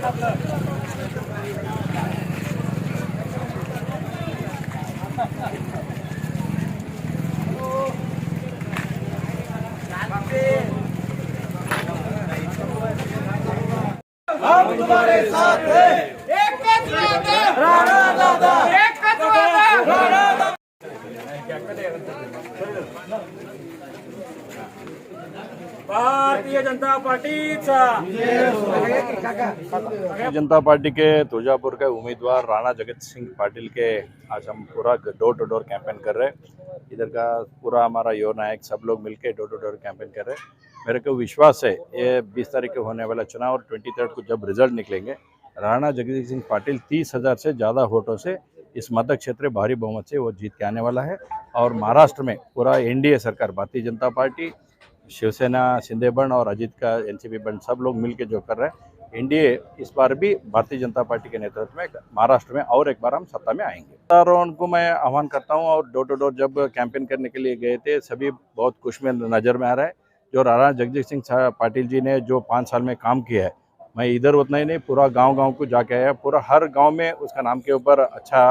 एकच भारतीय Janata party Janata party के तुळजापुर के उम्मीदवार राणा जगत सिंह पाटिल के आज हम पूरा डोर टू डोर कैंपेन कर रहे हैं। इधर का पूरा हमारा युवा नायक सब लोग मिलके डोर टू डोर कैंपेन कर रहे हैं। मेरे को विश्वास है, ये बीस तारीख को होने वाला चुनाव और ट्वेंटी थर्ड को जब रिज़ल्ट निकलेंगे, राणा जगदीश सिंह पाटिल तीस हज़ार से ज़्यादा वोटों से इस मतदान क्षेत्र भारी बहुमत से वो जीत के आने वाला है। और महाराष्ट्र में पूरा एनडीए सरकार, भारतीय जनता पार्टी शिवसेना, शिंदे बंड और अजीत का, एनसीपी बंड सब लोग मिलके जो कर रहे हैं। एनडीए इस बार भी भारतीय जनता पार्टी के नेतृत्व में, महाराष्ट्र में और एक बार हम सत्ता में आएँगे। साधारण को मैं आह्वान करता हूँ और डोर टू डोर जब कैंपेन करने के लिए गए थे, सभी बहुत खुश में नज़र में आ रहा है। जो राणा जगजीत सिंह पाटिल जी ने जो पाँच साल में काम किया है, मैं इधर उतना ही नहीं, पूरा गाँव गाँव को जाके आया पूरा हर गाँव में उसका नाम के ऊपर अच्छा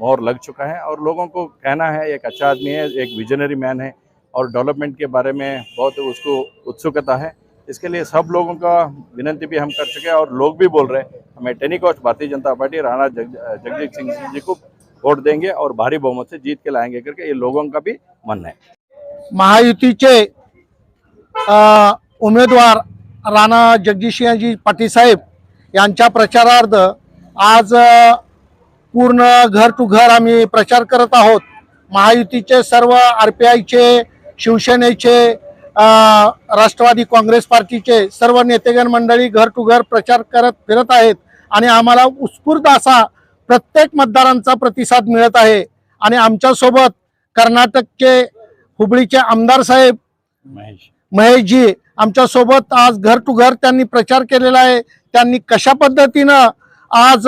मोहर लग चुका है और लोगों को कहना है, एक अच्छा आदमी है, एक विजनरी मैन है। और डेवलपमेंट के बारे में बहुत उसको उत्सुकता है। इसके लिए सब लोगों का विनंती भी हम कर चुके हैं और लोग भी बोल रहे हैं। हमें टेनिकॉस्ट भारतीय जनता पार्टी राणा जग जगदीश सिंह जी को वोट देंगे और भारी बहुमत से जीत के लाएंगे करके ये लोगों का भी मन है। महायुतीचे अ, उमेदवार राणा जगदीशजी पाटील साहेब यांच्या प्रचारार्थ आज पूर्ण घर टू घर आम्ही प्रचार करत आहोत. महायुतीचे सर्व आर पी आयचे शिवसेनेचे राष्ट्रवादी काँग्रेस पार्टीचे सर्व नेतेगण मंडळी घर टू घर प्रचार करत फिरत आहेत आणि आम्हाला उत्स्फूर्त असा प्रत्येक मतदारांचा प्रतिसाद मिळत आहे. आणि आमच्यासोबत कर्नाटकचे हुबळीचे आमदार साहेब महेश. महेशजी आमच्यासोबत आज घर टू घर त्यांनी प्रचार केलेला आहे. त्यांनी कशा पद्धतीनं आज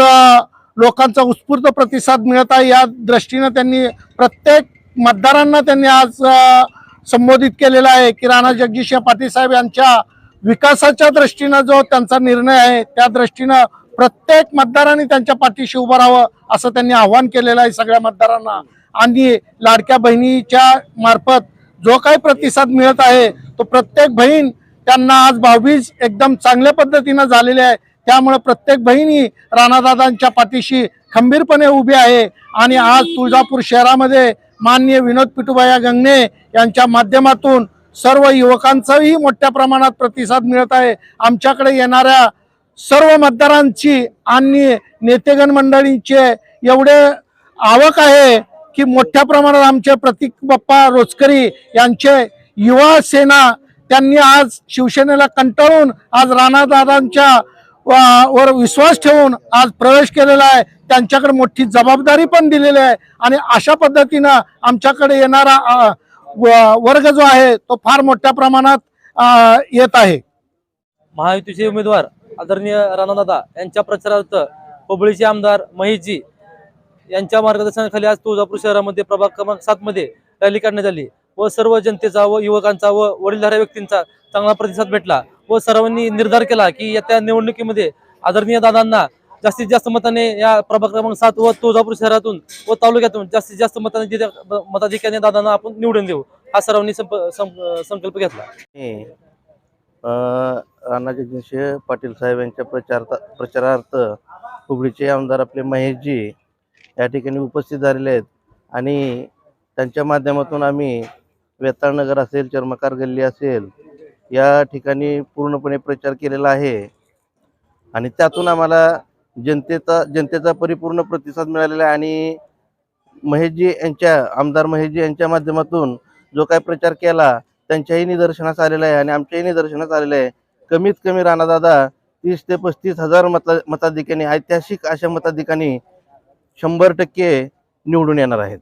लोकांचा उत्स्फूर्त प्रतिसाद मिळत आहे या दृष्टीनं त्यांनी प्रत्येक मतदारांना त्यांनी आज संबोधित केलेला आहे. की राणा जगदीश पाटील साहेब यांच्या विकासाच्या दृष्टीनं जो त्यांचा निर्णय आहे त्या दृष्टीनं प्रत्येक मतदारांनी त्यांच्या पाठीशी उभं राहावं असं त्यांनी आव्हान केलेलं आहे सगळ्या मतदारांना. आणि लाडक्या बहिणीच्या मार्फत जो काही प्रतिसाद मिळत आहे तो प्रत्येक बहीण त्यांना आज भाऊबीज एकदम चांगल्या पद्धतीनं झालेली आहे. त्यामुळे प्रत्येक बहिणी राणादादांच्या पाठीशी खंबीरपणे उभी आहे. आणि आज तुळजापूर शहरामध्ये माननीय विनोद पिटुबाया गंगणे यांच्या माध्यमातून सर्व युवकांचाही मोठ्या प्रमाणात प्रतिसाद मिळत आहे. आमच्याकडे येणाऱ्या सर्व मतदारांची आणि नेतेगण मंडळींचे एवढे आवक आहे की मोठ्या प्रमाणात आमचे प्रतीक बाप्पा रोजकरी यांचे युवा सेना त्यांनी आज शिवसेनेला कंटाळून आज राणादादांच्या वर विश्वास ठेवून आज प्रवेश केलेला आहे. त्यांच्याकडे मोठी जबाबदारी पण दिलेली आहे. आणि अशा पद्धतीनं आमच्याकडे येणारा व- वर्ग जो आहे तो फार मोठ्या प्रमाणात येत आहे. महायुतीचे उमेदवार आदरणीय राणादादा यांच्या प्रचारार्थ हुबळीचे आमदार महेशजी यांच्या मार्गदर्शनाखाली आज तुळजापूर शहरामध्ये प्रभाग क्रमांक सात मध्ये रॅली काढण्यात आली व सर्व जनतेचा व युवकांचा व वडीलधाऱ्या व्यक्तींचा चांगला प्रतिसाद भेटला. व सर्वांनी निर्धार केला की येत्या निवडणुकीमध्ये आदरणीय दादांना जास्तीत जास्त मताने या प्रभाग क्रमांक सात व तुळजापूर शहरातून व तालुक्यातून जास्तीत जास्त मताने जिथे- मताधिक्याने दादांना आपण निवडून देऊ हा सर्वांनी संकल्प घेतला. मी, अ, राणा पाटील साहेब यांच्या प्रचार प्रचारार्थ हुबळीचे आमदार आपले महेशजी या ठिकाणी उपस्थित झालेले आहेत आणि त्यांच्या माध्यमातून आम्ही वेताळनगर असेल चर्मकार गल्ली असेल या ठिकाणी पूर्णपणे प्रचार केलेला आहे. आणि त्यातून आम्हाला जनतेचा जनतेचा परिपूर्ण प्रतिसाद मिळालेला आहे आणि महेशजी यांच्या आमदार महेशजी यांच्या माध्यमातून जो काय प्रचार केला त्यांच्याही निदर्शनास आलेला आहे आणि आमच्याही निदर्शनास आलेलं आहे. कमीत कमी राणादादा तीस ते पस्तीस हजार मता मताधिकांनी ऐतिहासिक अशा मताधिकांनी शंभर टक्के निवडून येणार आहेत.